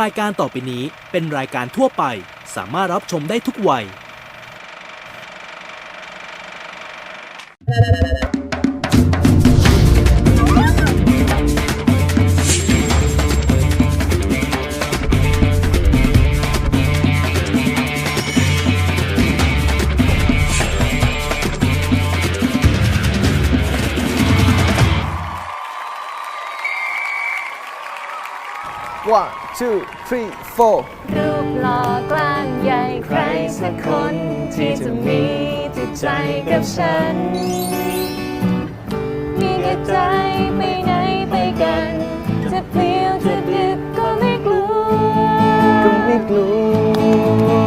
รายการต่อไปนี้เป็นรายการทั่วไป สามารถรับชมได้ทุกวัย one two three four รูปหล่อกลางใหญ่ใครสักคนที่จะมีจิตใจกับฉัน มีแค่ใจไปไหนไปกัน จะเพลียวจะดึกก็ไม่กลัว ก็ไม่กลั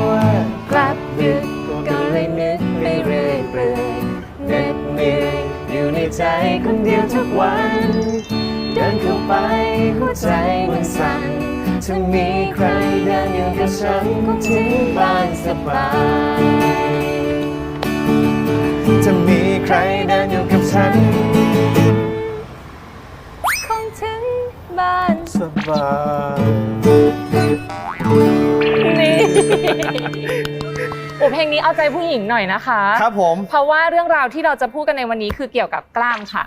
ว กลับดึกก็เลยนึกไปเรื่อยเปื่อยเหน็ดเหนื่อยอยู่ในใจคนเดียวทุกวัน เดินเข้าไปหัวใจมันสั่น ถ้ามีใครเดินอยู่กับฉันคงถึงบ้านสบาย จะมีใครเดินอยู่กับฉัน คงถึงบ้านสบาย นี่โอ้เพลงนี้เอาใจผู้หญิงหน่อยนะคะ ครับผมเพราะว่าเรื่องราวที่เราจะพูดกันในวันนี้คือเกี่ยวกับกล้ามค่ะ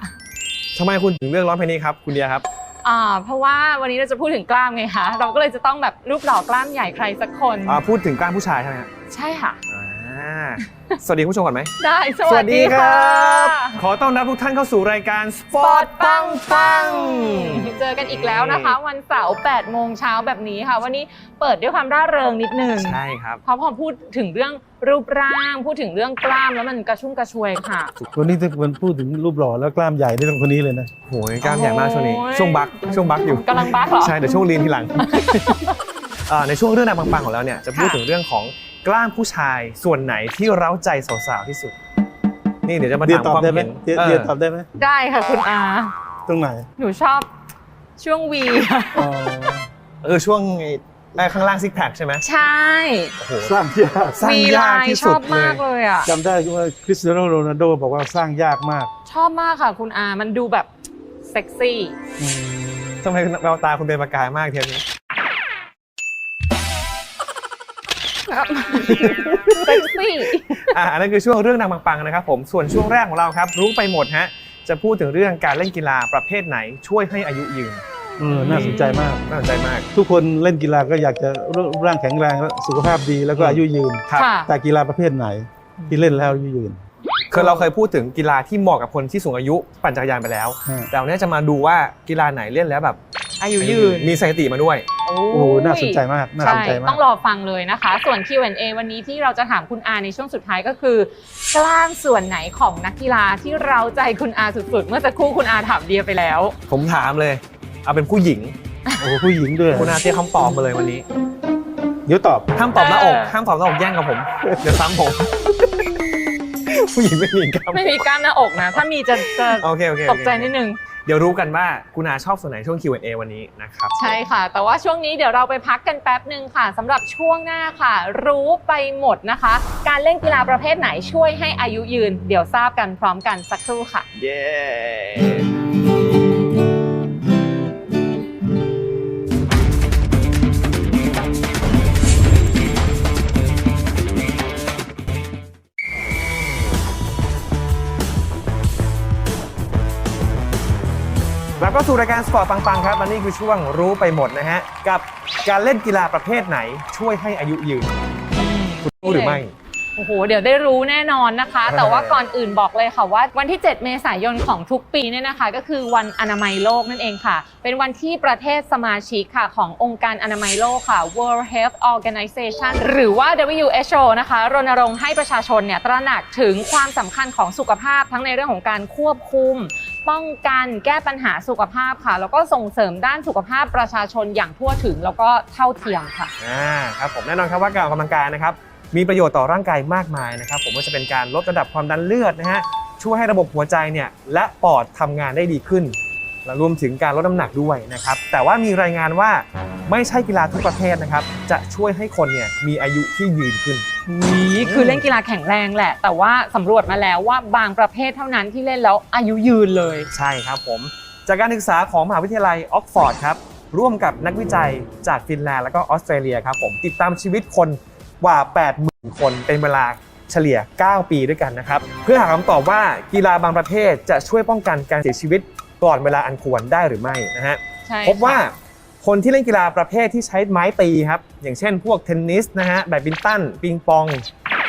ทำไมคุณถึงเลือกร้องเพลงนี้ครับ คุณเดียครับ อ่าเพราะว่าวันนี้เราจะพูดถึงกล้ามไงคะเราก็เลยจะต้องแบบรูปหล่อกล้ามใหญ่ใครสักคน อ่าพูดถึงกล้ามผู้ชายใช่ไหมครับใช่ค่ะอ่า สวัสดีคุณผู้ชมก่อนไหม ได้สวัสดีค่ะขอต้อนรับทุกท่านเข้าสู่รายการป Sport อดปังปังปังเจอกันอีกแล้วนะคะ วันเสาร์8โมงเช้าแบบนี้ค่ะ วันนี้เปิดด้วยความร่าเริงนิดนึงใช่ครับเพราะพอพูดถึงเรื่องรูปร่างพูดถึงเรื่องกล้ามแล้วมันกระชุ่มกระชวยค่ะวันนี้ถ้ามันพูดถึงรูปหล่อแล้วกล้ามใหญ่ได้ต้องคนนี้เลยนะโหยกล้ามใหญ่มากช่วงนี้โอ้ยช่วงบักช่วงบักอยู่กำลังบักเหรอใช่เดี๋ยวช่วงลีนทีหลังอ่าในช่วงเรื่องราวปังๆของเราเนี่ยจะพูดค่ะถึงเรื่องของ กล้ามผู้ชายส่วนไหนที่เร้าใจสาวๆที่สุด นี่เดี๋ยวจะมาเดียถามตอบความได้ไหมเห็นเดียเออเดียตอบได้ไหมได้ค่ะคุณอา ตรงไหนหนูชอบช่วงวี อ๋อเออช่วงไอ้ไอ้ข้างล่างซิกแพคใช่ไหมใช่โอ้โหสร้างยากสร้างวียากลายที่ชสุอดบเลมายกเลยอะ จำได้ว่าคริสเตียโนโรนัลโดบอกว่าสร้างยากมากชอบมากค่ะคุณอา มันดูแบบเซ็กซี่ อืมทำไมแววตาคุณเป็นประกายมากเทปนี้ เซ็กซี่อะอันนั้นคือช่วงเรื่องนางปังๆนะครับผมส่วนช่วงแรกของเราครับ รู้ไปหมดฮะจะพูดถึงเรื่องการเล่นกีฬาประเภทไหนช่วยให้อายุยืนเออน่าสนใจมาก น่าสนใจมาก ทุกคนเล่นกีฬาก็อยากจะรูปร่างแข็งแรงและสุขภาพดีแล้วก็อืมอายุยืน ครับ ค่ะ แต่กีฬาประเภทไหนที่เล่นแล้วอายุยืนคือเราเคยพูดถึงกีฬาที่เหมาะกับคนที่สูงอายุปั่นจักรยานไปแล้ว ฮะแต่วันนี้จะมาดูว่ากีฬาไหนเล่นแล้วแบบ อายุยืน มีสถิติมาด้วย โอ้โหน่าสนใจมาก น่าสใช่นใจมาต้อกงรอฟังเลยนะคะ ส่วน Q&A วันนี้ที่เราจะถามคุณอาในช่วงสุดท้ายก็คือกล้ามส่วนไหนของนักกีฬาที่เราใจคุณอาสุดๆ เมื่อสักครู่คุณอาถามเดียไปแล้ว ผมถามเลย เอาเป็นผู้หญิง โอ้โหผู้หญิงด้วยคุณอาเตรียมคำตอบมาเลยวันนี้ เดี๋ยวตอบ ห้ามตอบหน้าอกเออห้ามตอบหน้าอกแย่งกับผม เดี๋ยวซ้ำผม ผู้หญิงไม่มีกล้ามไม่มีกล้ามหน้าอกนะ ถ้ามีจะจะโอเคโอเคโอเคตกใจนิดนึง เดี๋ยวรู้กันว่าคุณอาชอบส่วนไหนช่วง Q&A วันนี้นะครับ ใช่ค่ะ แต่ว่าช่วงนี้เดี๋ยวเราไปพักกันแป๊บหนึ่งค่ะสำหรับช่วงหน้าค่ะ รู้ไปหมดนะคะ การเล่นกีฬาประเภทไหนช่วยให้อายุยืน เดี๋ยวทราบกันพร้อมกันสักครู่ค่ะ เย้ สู่รายการสปอร์ตปังๆครับและนี่คือช่วงรู้ไปหมดนะฮะ กับการเล่นกีฬาประเภทไหนช่วยให้อายุยืน คุณรู้หรือไม่ โอ้โห เดี๋ยวได้รู้แน่นอนนะคะ แต่ว่าก่อนอื่นบอกเลยค่ะว่า วันที่ 7 เมษายนของทุกปีเนี่ยนะคะ ก็คือวันอนามัยโลกนั่นเองค่ะ เป็นวันที่ประเทศสมาชิกค่ะ ขององค์การอนามัยโลกค่ะ World Health Organization หรือว่า WHO นะคะรณรงค์ให้ประชาชนเนี่ยตระหนักถึงความสำคัญของสุขภาพทั้งในเรื่องของการควบคุม ป้องกันแก้ปัญหาสุขภาพค่ะ แล้วก็ส่งเสริมด้านสุขภาพประชาชนอย่างทั่วถึงแล้วก็เท่าเทียมค่ะ อ่าครับผมแน่นอนครับว่าการออกกำลังกายนะครับมีประโยชน์ต่อร่างกายมากมายนะครับ ผมว่าจะเป็นการลดระดับความดันเลือดนะฮะช่วยให้ระบบหัวใจเนี่ยและปอดทำงานได้ดีขึ้น และรวมถึงการลดน้ำหนักด้วยนะครับ แต่ว่ามีรายงานว่าไม่ใช่กีฬาทุกประเภทนะครับ จะช่วยให้คนเนี่ยมีอายุที่ยืนขึ้น คือเล่นกีฬาแข็งแรงแหละ แต่ว่าสำรวจมาแล้วว่าบางประเภทเท่านั้นที่เล่นแล้วอายุยืนเลย ใช่ครับผม จากการศึกษาของมหาวิทยาลัยออกฟอร์ดครับ ร่วมกับนักวิจัยจากฟินแลนด์แล้วก็ออสเตรเลียครับผม ติดตามชีวิตคนกว่า 80,000 คนเป็นเวลาเฉลี่ย 9 ปีด้วยกันนะครับ เพื่อหาคำตอบว่ากีฬาบางประเภทจะช่วยป้องกันการเสียชีวิตก่อนเวลาอันควรได้หรือไม่นะฮะใช่พบว่า คนที่เล่นกีฬาประเภทที่ใช้ไม้ตีครับ อย่างเช่นพวกเทนนิสนะฮะแบดมินตันปิงปอง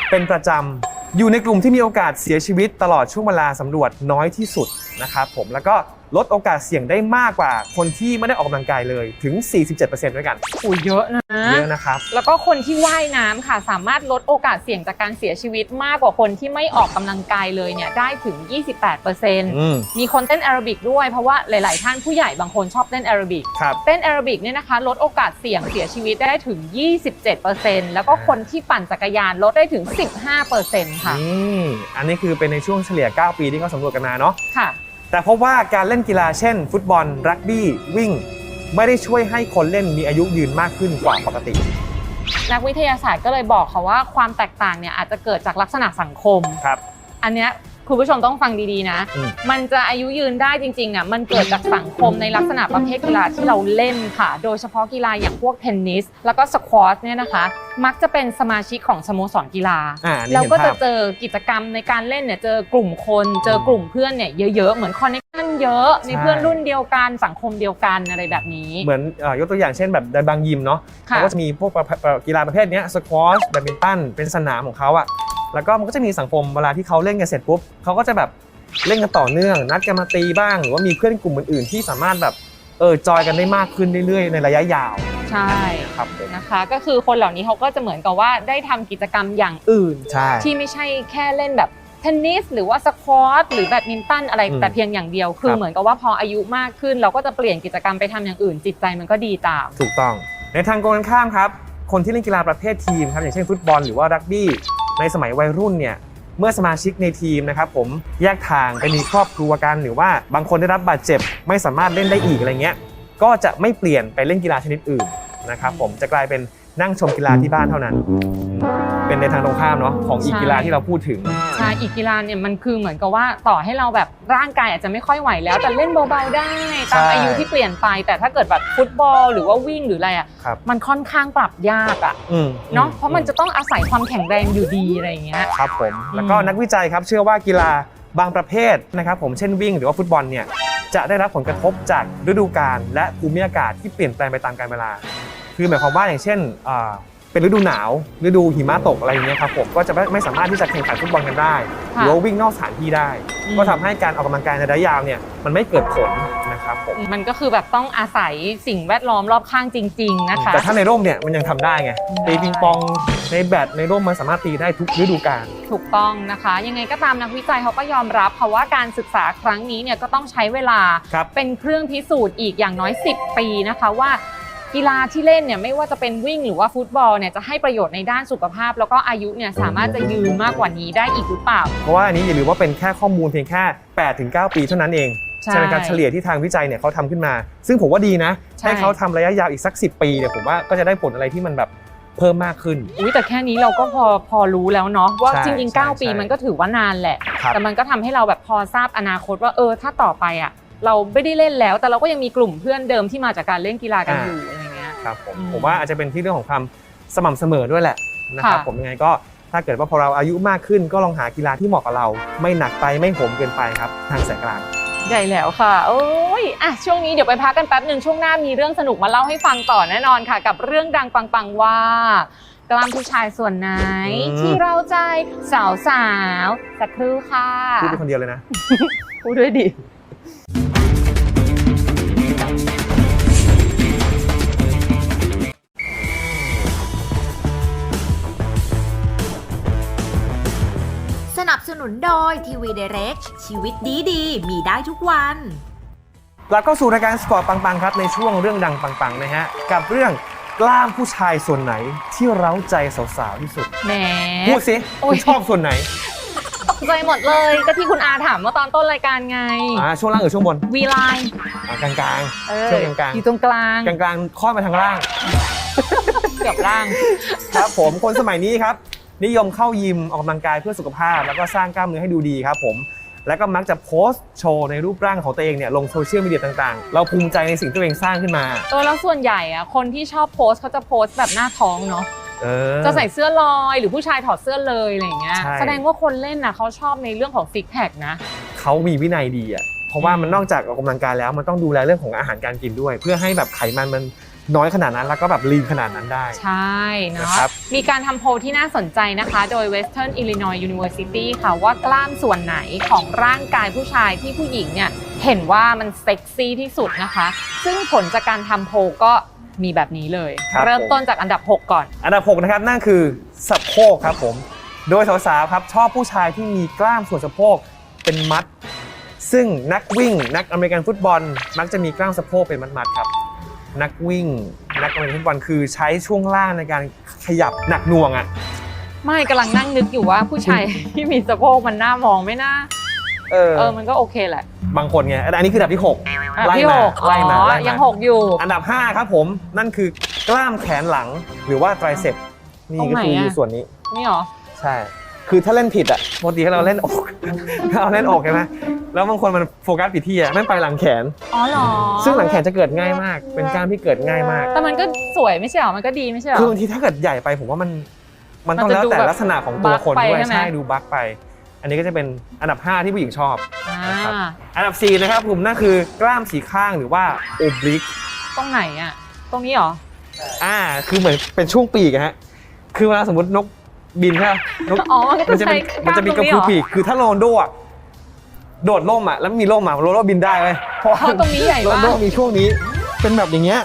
เป็นประจำอยู่ในกลุ่มที่มีโอกาสเสียชีวิตตลอดช่วงเวลาสำรวจน้อยที่สุดนะครับผมแล้วก็ ลดโอกาสเสี่ยงได้มากกว่า คนที่ไม่ได้ออกกำลังกายเลยถึง 47%ด้วยกันอุ้ยเยอะนะ เยอะนะครับ แล้วก็คนที่ว่ายน้ำค่ะ สามารถลดโอกาสเสี่ยงจากการเสียชีวิตมากกว่าคนที่ไม่ออกกำลังกายเลยเนี่ยได้ถึง 28%อืมมีคนเต้นแอโรบิกด้วยเพราะว่าหลาย ๆ ท่านผู้ใหญ่บางคนชอบเต้นแอโรบิก ครับ เต้นแอโรบิกเนี่ยนะคะลดโอกาสเสี่ยงเสียชีวิตได้ถึง 27%แล้วก็คนที่ปั่นจักรยานลดได้ถึง 15%ค่ะ นี่ อันนี้คือเป็นในช่วงเฉลี่ย 9 ปีที่เขาสำรวจกันมาเนาะ ค่ะ แต่พบว่าการเล่นกีฬาเช่น ฟุตบอล รักบี้วิ่ง ไม่ได้ช่วยให้คนเล่นมีอายุยืนมากขึ้นกว่าปกติ นักวิทยาศาสตร์ก็เลยบอกค่ะว่าความแตกต่างเนี่ยอาจจะเกิดจากลักษณะสังคม ครับ อันเนี้ย คุณผู้ชมต้องฟังดีๆนะ อืม มันจะอายุยืนได้จริงๆเนี่ยมันเกิดจากสังคมในลักษณะประเภทกีฬาที่เราเล่นค่ะ โดยเฉพาะกีฬาอย่างพวกเทนนิส แล้วก็สควอชเนี่ยนะคะ มักจะเป็นสมาชิกของสโมสรกีฬา อ่าอันนี้เราเห็นก็ภาจะพเจอกิจกรรมในการเล่นเนี่ยเจอกลุ่มคน เจอกลุ่มเพื่อนเนี่ยเยอะๆ เหมือนคอนเนคชั่นเยอะในใช่เพื่อนรุ่นเดียวกันสังคมเดียวกันอะไรแบบนี้เหมือนเอ่อยกตัวอย่างเช่นแบบในบางยิมเนาะค่ะ เขาก็จะมีพวกประเภทเอ่อกีฬาประเภทเนี้ยสควอชแบดมินตันเป็นสนามของเขาอะ แล้วก็มันก็จะมีสังคมเวลาที่เขาเล่นกันเสร็จปุ๊บเขาก็จะแบบเล่นกันต่อเนื่อง นัดกันมาตีบ้าง หรือว่ามีเพื่อนกลุ่มอื่นๆที่สามารถแบบเออจอยกันได้มากขึ้นเรื่อยๆ ในระยะยาวใช่ครับผมนะคะ ก็คือคนเหล่านี้เขาก็จะเหมือนกับว่าได้ทำกิจกรรมอย่างอื่นใช่ที่ไม่ใช่แค่เล่นแบบเทนนิสหรือว่าสควอตหรือแบดมินตันอะไรอืมแต่เพียงอย่างเดียว คืคอรับเหมือนกับว่าพออายุมากขึ้น เราก็จะเปลี่ยนกิจกรรมไปทำอย่างอื่น จิตใจมันก็ดีตาม ถูกต้อง ในทางตรงกันข้ามครับ คนที่เล่นกีฬาประเภททีมครับอย่างเช่นฟุตบอลหรือว่ารักบี้ ในสมัยวัยรุ่นเนี่ยเมื่อสมาชิกในทีมนะครับผมแยกทางไปมีครอบครัวกันหรือว่าบางคนได้รับบาดเจ็บ ไม่สามารถเล่นได้อีกอะไรเงี้ยก็จะไม่เปลี่ยนไปเล่นกีฬาชนิดอื่นนะครับผมจะกลายเป็นนั่งชมกีฬาที่บ้านเท่านั้น เป็นในทางตรงข้ามเนาะของอีกกีฬาที่เราพูดถึง อีกกีฬาเนี่ยมันคือเหมือนกับว่าต่อให้เราแบบร่างกายอาจจะไม่ค่อยไหวแล้ว แต่เล่นเบาๆได้ตามใช่อายุที่เปลี่ยนไป แต่ถ้าเกิดแบบฟุตบอลหรือว่าวิ่งหรืออะไรอะครับมันค่อนข้างปรับยากอะอืมเนาะเพราะมันจะต้องอาศัยความแข็งแรงอยู่ดีอะไรอย่างเงี้ยครับผมแล้วก็นักวิจัยครับเชื่อว่ากีฬาบางประเภทนะครับผมเช่นวิ่งหรือว่าฟุตบอลเนี่ยจะได้รับผลกระทบจากฤดูกาลและภูมิอากาศที่เปลี่ยนแปลงไปตามกาลเวลา คือหมายความว่าอย่างเช่นอ่า เป็นฤดูหนาวฤดูหิมะตกอะไรอย่างเงี้ยครับผมก็จะไม่ไม่สามารถที่จะแข่งขันฟุตบอลกันได้หค่ะรือว่าวิ่งนอกสถานที่ได้ อืม ก็ทำให้การออกกำลังกายในระยะยาวเนี่ยมันไม่เกิดผลนะครับผมมันก็คือแบบต้องอาศัยสิ่งแวดล้อมรอบข้างจริง ๆ นะคะ แต่ถ้าในร่มเนี่ยมันยังทำได้ไงได้ ตีปิงปองในแบดในร่มมันสามารถตีได้ทุกฤดูกาล ถูกต้องนะคะ ยังไงก็ตามนักวิจัยเขาก็ยอมรับค่ะว่าการศึกษาครั้งนี้เนี่ยก็ต้องใช้เวลา ครับ เป็นเครื่องพิสูจน์อีกอย่างน้อย 10 ปีนะคะว่า กีฬาที่เล่นเนี่ยไม่ว่าจะเป็นวิ่งหรือว่าฟุตบอลเนี่ยจะให้ประโยชน์ในด้านสุขภาพ แล้วก็อายุเนี่ยสามารถจะยืนมากกว่านี้ได้อีกหรือเปล่า เพราะว่าอันนี้อย่าลืมว่าเป็นแค่ข้อมูลเพียงแค่8ถึง9ปีเท่านั้นเองใช่ไหมครับเฉลี่ยที่ทางวิจัยเนี่ยเขาทำขึ้นมา ซึ่งผมว่าดีนะ ใช่ ให้เขาทำระยะยาวอีกสัก 10 ปีเนี่ยผมว่าก็จะได้ผลอะไรที่มันแบบเพิ่มมากขึ้น อุ้ยแต่แค่นี้เราก็พอพอรู้แล้วเนาะว่าใช่จริงใช่ๆ9ปีใช่มันก็ถือว่านานแหละ ครับ แต่มันก็ทำให้เราแบบพอทราบอนาคตว่าเออถ้าต่อไปอะเราไม่ได้เล่นแล้ว แต่เราก็ยังมีกลุ่มเพื่อนเดิมที่มาจากการเล่นกีฬากันอยู่อะไรเงี้ย ครับผมอืมผมว่าอาจจะเป็นที่เรื่องของความสม่ำเสมอด้วยแหละนะครับค่ะผมยังไงก็ถ้าเกิดว่าพอเราอายุมากขึ้นก็ลองหากีฬาที่เหมาะกับเรา ไม่หนักไปไม่โหมเกินไปครับ ทางสายกลางใหญ่แล้วค่ะ โอ้ยอะช่วงนี้เดี๋ยวไปพักกันแป๊บหนึ่งช่วงหน้ามีเรื่องสนุกมาเล่าให้ฟังต่อแน่นอนค่ะ กับเรื่องดังปังๆว่า กล้ามผู้ชายส่วนไหน อืม ที่เราใจสาวๆสักครู่ค่ะพูดเป็นคนเดียวเลยนะ พูดด้วยดิ นับสนุนโดยทีวีเดเร็กชีวิตดีดีๆมีได้ทุกวันแล้วก็สู่รายการสปอร์ตปังๆครับในช่วงเรื่องดังปังๆนะฮะกับเรื่องกล้ามผู้ชายส่วนไหนที่เร้าใจสาวๆที่สุด แหม พูดสิโอ้คุย ณชอบส่วนไหนตกใจหมดเลย ก็ที่คุณอาถามเมื่อตอนต้นรายการไง อ่าช่วงล่างหรือช่วงบนวีไลน์อ่ากลางเอๆอช่วงกลางอยู่ตรงกลาง ๆกลางๆค่อยมาทางล่าง เกือบล่าง ครับผมคนสมัยนี้ครับ นิยมเข้ายิมออกกำลังกายเพื่อสุขภาพ แล้วก็สร้างกล้ามเนื้อให้ดูดีครับผมแล้วก็มักจะโพสต์โชว์ในรูปร่างของตัวเองเนี่ยลงโซเชียลมีเดียต่างๆ เราภูมิใจในสิ่งที่ตัวเองสร้างขึ้นมา เออแล้วส่วนใหญ่อะคนที่ชอบโพสต์เขาจะโพสต์แบบหน้าท้องเนาะเออ จะใส่เสื้อลอยหรือผู้ชายถอดเสื้อเลยอะไรอย่างเงี้ยใช่ แสดงว่าคนเล่นนะเขาชอบในเรื่องของซิกแพคนะ เขามีวินัยดีอะเพราะว่ามันนอกจากออกกำลังกายแล้วมันต้องดูแลเรื่องของอาหารการกินด้วย เพื่อให้แบบไขมันมัน น้อยขนาดนั้นแล้วก็แบบลีนขนาดนั้นได้ ใช่เนาะนะครับ มีการทำโพลที่น่าสนใจนะคะ โดย Western Illinois University ค่ะว่ากล้ามส่วนไหนของร่างกายผู้ชายที่ผู้หญิงเนี่ยเห็นว่ามันเซ็กซี่ที่สุดนะคะ ซึ่งผลจากการทำโพลก็มีแบบนี้เลย ครับเริ่มผม ต้นจากอันดับ 6 ก่อน อันดับ6นะครับนั่นคือสะโพกครับผม โดยสาวๆครับชอบผู้ชายที่มีกล้ามส่วนสะโพกเป็นมัด ซึ่งนักวิ่งนักอเมริกันฟุตบอล มักจะมีกล้ามสะโพกเป็นมัดๆครับ นักวิ่ง นักอเมริกันฟุตบอลคือใช้ช่วงล่างในการขยับหนักหน่วงอะไม่กำลังนั่งนึกอยู่ว่าผู้ชายที่มีสะโพกมันน่ามองไม่น่าเออเออมันก็โอเคแหละบางคนไงอันนี้คืออันดับที่6อะไล่พี่มาหกไล่มาอ๋อไล่มายัยังหกอยู่ อันดับ5ครับผมนั่นคือกล้ามแขนหลังหรือว่าไตรเซปนี่ตรงก็ไหนคืออะอยู่ส่วนนี้นี่เหรอใช่ คือถ้าเล่นผิดอะปกติเราเล่นอก เราเล่นอกใช่ไหมแล้วบางคนมันโฟกัสผิดที่อะแม่งไปหลังแขน อ๋อเหรอซึ่งหลังแขนจะเกิดง่ายมาก เป็นกล้ามที่เกิดง่ายมาก แต่มันก็สวยไม่ใช่เหรอ มันก็ดีไม่ใช่เหรอ คือบางทีถ้าเกิดใหญ่ไปผมว่ามัน มันต้องมันจะแล้วดูแต่แบบลักษณะของตัวคนบั๊กไปด้วยใช่ไหมใช่ดูบั๊กไป อันนี้ก็จะเป็นอันดับ 5 ที่ผู้หญิงชอบอ่านะครับอันดับ4นะครับผมนั่นคือกล้ามสีข้างหรือว่าโอบลิกตรงไหนอะ ตรงนี้เหรอ อ่า คือเหมือนเป็นช่วงปีกอะฮะ คือเวลาสมมตินก บินใช่ไหมนกอ๋อมันก็มันจะจะใช้เป็นมันจะมีกระพุ้ปีกคือถ้าโรนลโดอะโดดร่มอะแล้วมีร่มอะโรนลโดบินได้เลยเพราะว่าเพราะตรงนี้ใหญ่โรนมาลโดกมีช่วงนี้ เป็นแบบอย่างเงี้ย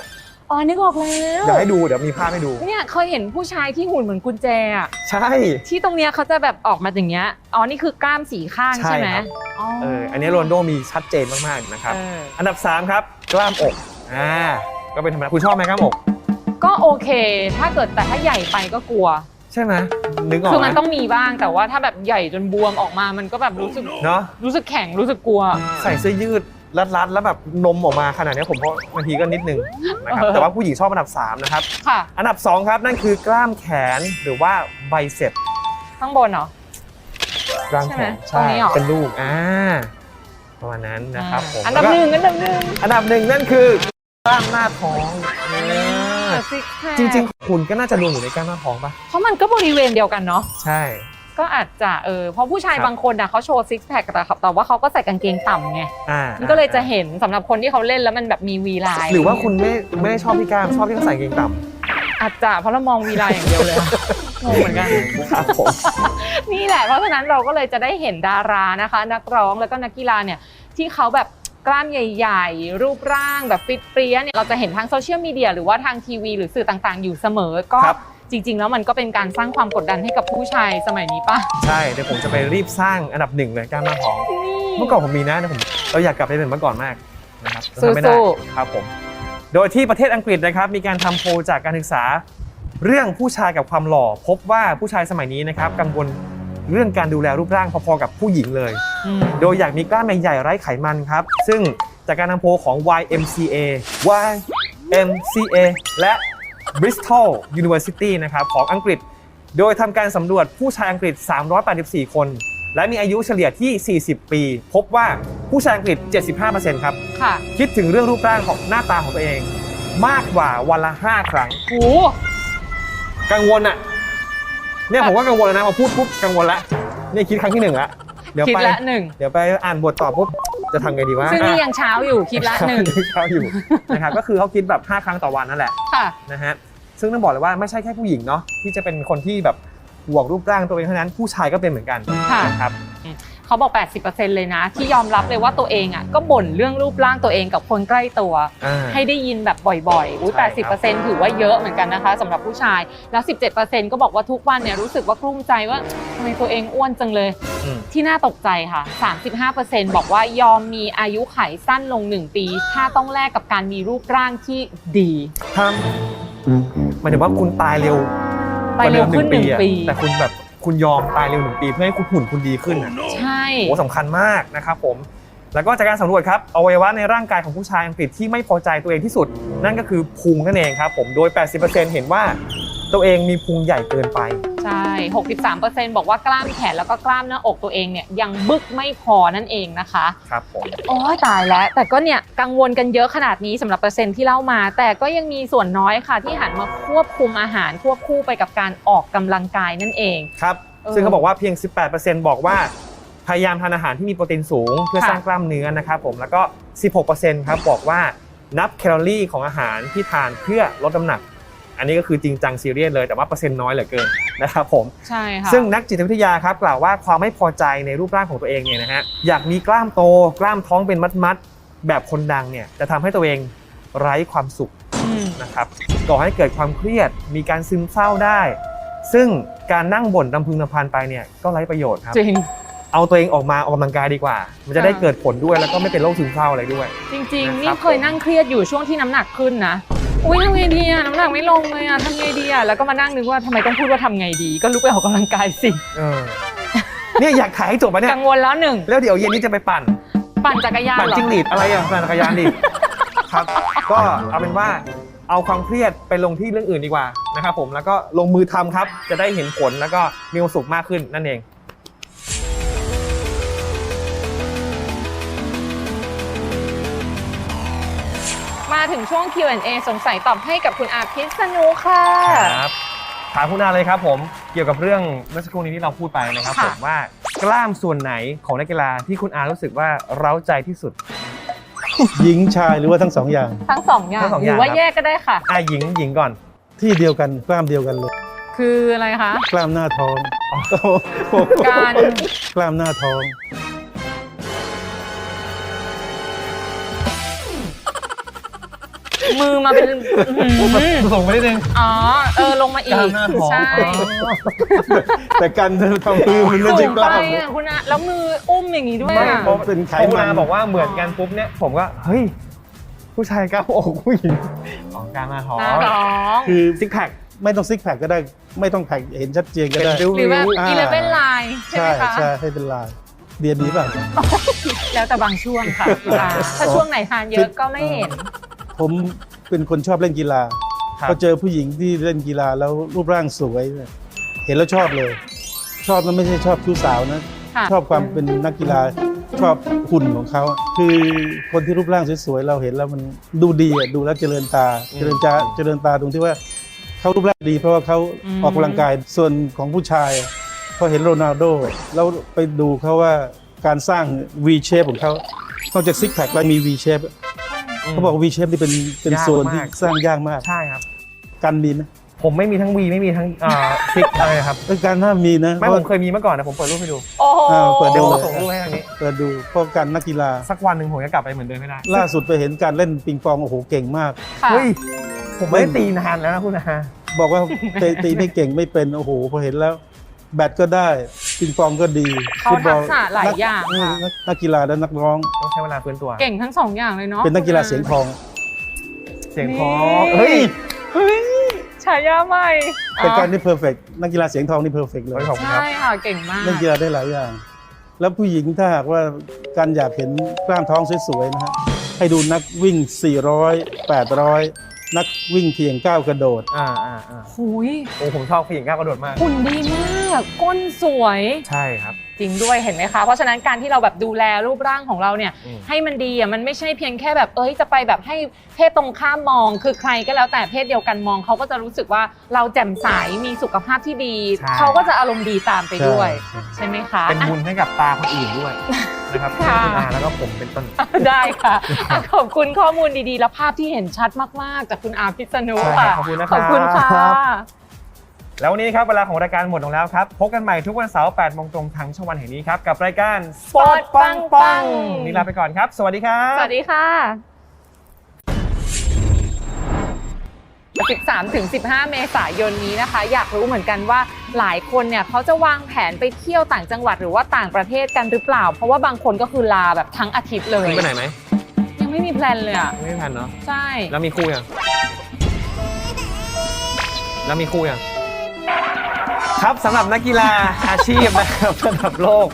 อ๋อนึกออกแล้วเดี๋ยวให้ดูเดี๋ยวมีภาพให้ดูเนี่ยเคยเห็นผู้ชายที่หุ่นเหมือนกุญแจอะใช่ ที่ตรงเนี้ยเขาจะแบบออกมาอย่างเงี้ยอ๋อนี่คือกล้ามสีข้างใช่ใช่ไหมครับอ๋อเอออันนี้โรนลโดมีชัดเจนมากๆนะครับเอออันดับ 3 ครับ กล้ามอกอ่าก็เป็นธรรมดาคุณชอบไหมกล้ามอกก็โอเค ถ้าเกิดแต่ถ้าใหญ่ไปก็กลัว ใช่ไหมนึกออกคือไหมมันต้องมีบ้างแต่ว่าถ้าแบบใหญ่จนบวมออกมามันก็แบบรู้สึกเนาะรู้สึกแข็งรู้สึกกลัว ใส่เสื้อยืดรัดๆแล้วแบบนมออกมาขนาดนี้ผมก็บางทีก็นิดนึงนะครับเออแต่ว่าผู้หญิงชอบอันดับ 3 นะครับ ค่ะ อันดับ 2 ครับนั่นคือกล้ามแขนหรือว่าไบเซ็ปข้างบนเหรอกล้ามแขนใช่ไหมตรงนี้เหรอเป็นลูกอ่าประมาณนั้นนะครับผมอันดับแล้วหก็นึ่งอันดับหนึ่งอันดับหนึ่งนั่นคือกล้ามหน้าท้องอ่า ซิกแพคจริงๆคุณก็น่าจะรวมอยู่ในกล้ามหน้าท้องปะเพราะมันก็บริเวณเดียวกันเนาะใช่ ก็อาจจะเออเพราะผู้ชายครับบางคนนะเขาโชว์ซิกแพคแต่แต่ว่าเขาก็ใส่กางเกงต่ำไงอ่ามันก็เลยจะเห็นสำหรับคนที่เขาเล่นแล้วมันแบบมีวีไลน์หรือว่าคุณไม่ไม่ได้ชอบที่กล้ามชอบที่เขาใส่กางเกงต่อาจจะเพราะเรามองวีไลน์อย่างเดียวเลยอะงงเหมือนกันำครับผม นี่แหละเพราะฉะนั้นเราก็เลยจะได้เห็นดารานะคะ นักร้องแล้วก็นักกีฬาเนี่ยที่เขาแบบ กล้ามใหญ่ ๆ รูปร่างแบบฟิตเปรี้ยเนี่ยเราจะเห็นทางโซเชียลมีเดียหรือว่าทางทีวี หรือสื่อต่างๆ อยู่เสมอก็ครับ จริง ๆ แล้วมันก็เป็นการสร้างความกดดันให้กับผู้ชายสมัยนี้ป่ะใช่เดี๋ยวผมจะไปรีบสร้างอันดับหนึ่งเลยกล้ามหน้าท้อง เมื่อก่อนผมมีนะแต่ผมเราอยากกลับไปเป็นเมื่อก่อนมากนะครับแต่ทำไม่ได้ สู้ครับผม โดยที่ประเทศอังกฤษนะครับ มีการทำโพลจากการศึกษา เรื่องผู้ชายกับความหล่อ พบว่าผู้ชายสมัยนี้นะครับกังวล เรื่องการดูแลรูปร่างพอๆกับผู้หญิงเลยอืมโดยอยากมีกล้ามใหญ่ๆไร้ไขมันครับ ซึ่งจากการทำโพลของ YMCA YMCA และ Bristol University นะครับของอังกฤษ โดยทำการสำรวจผู้ชายอังกฤษ 384 คน และมีอายุเฉลี่ยที่ 40 ปี พบว่าผู้ชายอังกฤษ 75%ครับค่ะ คิดถึงเรื่องรูปร่างของหน้าตาของตัวเอง มากกว่าวันละ 5 ครั้งโหกังวลอะ เนี่ยผมก็กังวลแล้วนะพอพูดปุ๊บกังวลละเนี่ยคิดครั้งที่หนึ่งละเดี๋ยวคิดไปละหนึ่งเดี๋ยวไปอ่านบทต่อปุ๊บจะทำไงดีวะซึ่งนี่อะ ยังเช้าอยู่คิดละหนึ่งเช้าอยู่ นะครับก็คือเขาคิดแบบ 5 ครั้งต่อวันนั่นแหละค่ะ นะฮะซึ่งต้องบอกเลยว่าไม่ใช่แค่ผู้หญิงเนาะที่จะเป็นคนที่แบบห่วงรูปร่างตัวเองเท่านั้นผู้ชายก็เป็นเหมือนกันค่ะ นะครับ เขาบอก 80%เลยนะ ที่ยอมรับเลยว่าตัวเองอะก็บ่นเรื่องรูปร่างตัวเองกับคนใกล้ตัว อ่า ให้ได้ยินแบบบ่อยๆอุ้ยใช่ครับ 80%ถือว่าเยอะเหมือนกันนะคะสำหรับผู้ชาย แล้ว 17%ก็บอกว่าทุกวันเนี่ยรู้สึกว่ากลุ้มใจว่าทำไมตัวเองอ้วนจังเลย อืม ที่น่าตกใจค่ะ 35%บอกว่ายอมมีอายุไขสั้นลง 1 ปี ถ้าต้องแลกกับการมีรูปร่างที่ดีทำหมายถึงว่าคุณตายเร็วตายเร็วขึ้น กาดิมหนึ่งอะปี แต่คุณแบบคุณยอมตายเร็วหนึ่งปีเพื่อให้คุณหุ่นคุณดีขึ้นอะ ใช่ โอ้สำคัญมากนะครับผม แล้วก็จากการสำรวจครับอวัยวะในร่างกายของผู้ชายอังกฤษที่ไม่พอใจตัวเองที่สุด นั่นก็คือพุงนั่นเองครับผมโดย 80%เห็นว่าตัวเองมีพุงใหญ่เกินไป ใช่ 63%บอกว่ากล้ามแขนแล้วก็กล้ามหน้าอกตัวเองเนี่ยยังบึกไม่พอนั่นเองนะคะ ครับผม โอ้ยตายแล้ว แต่ก็เนี่ยกังวลกันเยอะขนาดนี้สำหรับเปอร์เซ็นต์ที่เล่ามา แต่ก็ยังมีส่วนน้อยค่ะ ที่หันมาควบคุมอาหารควบคู่ไปกับการออกกำลังกายนั่นเอง ครับเออซึ่งเขาบอกว่าเพียง 18%บอกว่า พยายามทานอาหารที่มีโปรตีนสูง เพื่อค่ะสร้างกล้ามเนื้อนะครับผมแล้วก็ 16%ครับบอกว่านับแคลอรี่ของอาหารที่ทานเพื่อลดน้ำหนัก อันนี้ก็คือจริงจังซีเรียสเลยแต่ว่าเปอร์เซ็นต์น้อยเหลือเกินนะครับผม ใช่ค่ะซึ่งนักจิตวิทยาครับกล่าวว่าความไม่พอใจในรูปร่างของตัวเองเนี่ยนะฮะอยากมีกล้ามโตกล้ามท้องเป็นมัดๆแบบคนดังเนี่ยจะทำให้ตัวเองไร้ความสุข อืม นะครับก่อให้เกิดความเครียดมีการซึมเศร้าได้ ซึ่งการนั่งบ่นรำพึงรำพันไปเนี่ยก็ไร้ประโยชน์ครับ จริง เอาตัวเองออกมาออกกำลังกายดีกว่า มันจะได้เกิดผลด้วยแล้วก็ไม่เป็นโรคซึมเศร้าอะไรด้วย จริงนะครับๆนี่เคยนั่งเครียดอยู่ช่วงที่น้ำหนักขึ้นนะ อุ้ยทำไงดีอะน้ำหนักไม่ลงเลยอะทำไงดีอะแล้วก็มานั่งนึกว่าทำไมต้องพูดว่าทำไงดี ก็ลุกไปออกกำลังกายสิ เออเนี่ยอยากถ่ายให้จบมาเนี่ย กังวลแล้วหนึ่ง แล้วเดี๋ยวเย็นนี้จะไปปั่น ปั่นจักรยานปั่นเหรอจิ้งหรีดอะไรอะปั่นจักรยานดิ ครับ ก็เอาเป็นว่าเอาความเครียดไปลงที่เรื่องอื่นดีกว่านะครับผมแล้วก็ลงมือทำครับจะได้เห็นผลแล้วก็มีความสุขมากขึ้นนั่นเอง ถึงช่วง Q&A สงสัยตอบให้กับคุณอาพิษณุค่ะ ครับถามคุณอาเลยครับผมเกี่ยวกับเรื่องเมื่อสักครู่นี้ที่เราพูดไปนะครับค่ะ ผมว่ากล้ามส่วนไหนของนักกีฬาที่คุณอารู้สึกว่าเร้าใจที่สุด หญิงชายหรือว่าทั้งสองอย่าง ทั้งสองอย่างทั้งสองหอย่ารืงอว่าครับ แยกก็ได้ค่ะ อาหญิงหญิงก่อนที่เดียวกันกล้ามเดียวกันเลย คืออะไรคะ กล้ามหน้าท้องการ กล้ามหน้าท้อง มือมาเป็นอื้อหือส่งไปนิดนึง อ๋อ เออ ลงมาอีกล้ามกหน้าท้องใช่แต่กันทำมือมันไม่สูใช่งกไปล้ามอะคุณอาแล้วมืออุ้มอย่างนี้ด้วยไม่อะเพราะ เป็นไขพอคุณมันอาบอกว่าเหมือนกันปุ๊บเนี่ยผมก็เฮ้ย ผู้ชายกล้ามอกผู้หญิงอ๋อกล้ามหน้าท้อง หน้าท้องคือซิกแพคไม่ต้องซิกแพคก็ได้ ไม่ต้องแพคเห็นชัดเจนก็เป็นได้ริ้ว หรือแบบอ่า อีเลเวนไลน์ใช่ไหใช่มคะ ใช่ให้เป็นลายเดียนดีป่ะ แล้วแต่บางช่วงค่ะคุณอาถ้าช่วงไหนทานเยอะก็ไม่เห็น ผม เป็นคนชอบเล่นกีฬาครับพอเจอผู้หญิงที่เล่นกีฬาแล้วรูปร่างสวยเนี่ยเห็นแล้วชอบเลย ชอบแล้วไม่ใช่ชอบชู้สาวนะค่ะชอบความเป็นนักกีฬาชอบหุ่นของเขาอะคือคนที่รูปร่างสวยๆเราเห็นแล้วมันดูดีอะดูแล้วเจริญตา เจริญตาเจริญตาตรงที่ว่าเขารูปร่างดีเพราะว่าเขาอืมออกกำลังกายส่วนของผู้ชายพอเห็นโรนัลโดแล้วไปดูเขาว่าการสร้าง V shape ของเขานอกจากซิกแพคแล้วมี V shape เขาบอกว่า V shape นี่เป็นเป็นยากส่วนที่มากสร้างยากมากใช่ครับ กันมีไหมผมไม่มีทั้งวีไม่มีทั้งอ่าซิกอะไรครับเออการถ้ามีนะไม่เพผราะมเคยมีมาก่อนนะผมเปิดรูปให้ดูโอ้โหอ่าเปิดเดี๋ยวลผมส่งรูปให้ทางนี้เปิดดูเพราะการนักกีฬาสักวันหนึ่งผมจะกลับไปเหมือนเดิมไม่ได้ล่าสุดไปเห็นการเล่นปิงปองโอ้โหเก่งมากค่ะเฮ้ยผมไม่ได้ตีนานแล้วนะคุณอาบอกว่าเตะตีไม่เก่งไม่เป็นโอ้โหพอเห็นแล้ว แบดก็ได้ ปิงปองก็ดีเขาฟุตบอลทักษะหลายอย่างนักค่ะนักนักกีฬาและนักร้อง ต้องใช้เวลาฟื้นตัว เก่งทั้งสองอย่างเลยเนาะเป็นนักกีฬาเสียงทอง เสียงพอนี่เฮ้ยเฮ้ยฉายาใหม่แต่การนี่เพอร์เฟกนักกีฬาเสียงทองนี่เพอร์เฟกเลเฮ้ยยขอบคุณครับใช่ค่ะเก่งมากเล่นกีฬาได้หลายอย่าง แล้วผู้หญิงถ้าหากว่าการอยากเห็นกล้ามท้องสวยๆนะฮะให้ดูนักวิ่ง 400 800 นักวิ่งเพียงก้าวกระโดด อ่าอ่าอ่าหุยโอ้ผมชอบผู้หญิงก้าวกระโดดมาก หุ่นดีมาก ก้นสวย ใช่ครับ จริงด้วยเห็นไหมคะ เพราะฉะนั้นการที่เราแบบดูแลรูปร่างของเราเนี่ยอืม ให้มันดีอะมันไม่ใช่เพียงแค่แบบเอ้ยจะไปแบบให้เพศตรงข้ามมอง คือใครก็แล้วแต่เพศเดียวกันมองเขาก็จะรู้สึกว่าเราแจ่มใสมีสุขภาพที่ดี ใช่ เขาก็จะอารมณ์ดีตามไปด้วย ใช่ใช่ไหมคะเป็นบุญให้กับตาคนอื่นด้วยนะครับค่ะคุณอาแล้วก็ผมเป็นต้นอะได้ค่ะอะ ขอบคุณข้อมูลดีๆ และภาพที่เห็นชัดมากๆ จากคุณอาพิษณุใช่ค่ะขอบคุณนะครับ ขอบคุณค่ะ แล้ววันนี้ครับเวลาของรายการหมดลงแล้วครับ พบกันใหม่ทุกวันเสาร์8โมงตรงทางช่องวันแห่งนี้ครับ กับรายการ Sport ปังปังวันนี่ลาไปก่อนครับ สวัสดีครับ สวัสดีค่ะ 13ถึง15 เมษายนนี้นะคะ อยากรู้เหมือนกันว่าหลายคนเนี่ยเขาจะวางแผนไปเที่ยวต่างจังหวัดหรือว่าต่างประเทศกันหรือเปล่า เพราะว่าบางคนก็คือลาแบบทั้งอาทิตย์เลยคุณไปไหนไหมยังไม่มีแพลนเลยอะไม่ทันเนาะใช่แล้วมีคู่ยังแล้วมีคู่ยัง ครับสำหรับนักกีฬาอาชีพนะครับระดับโลก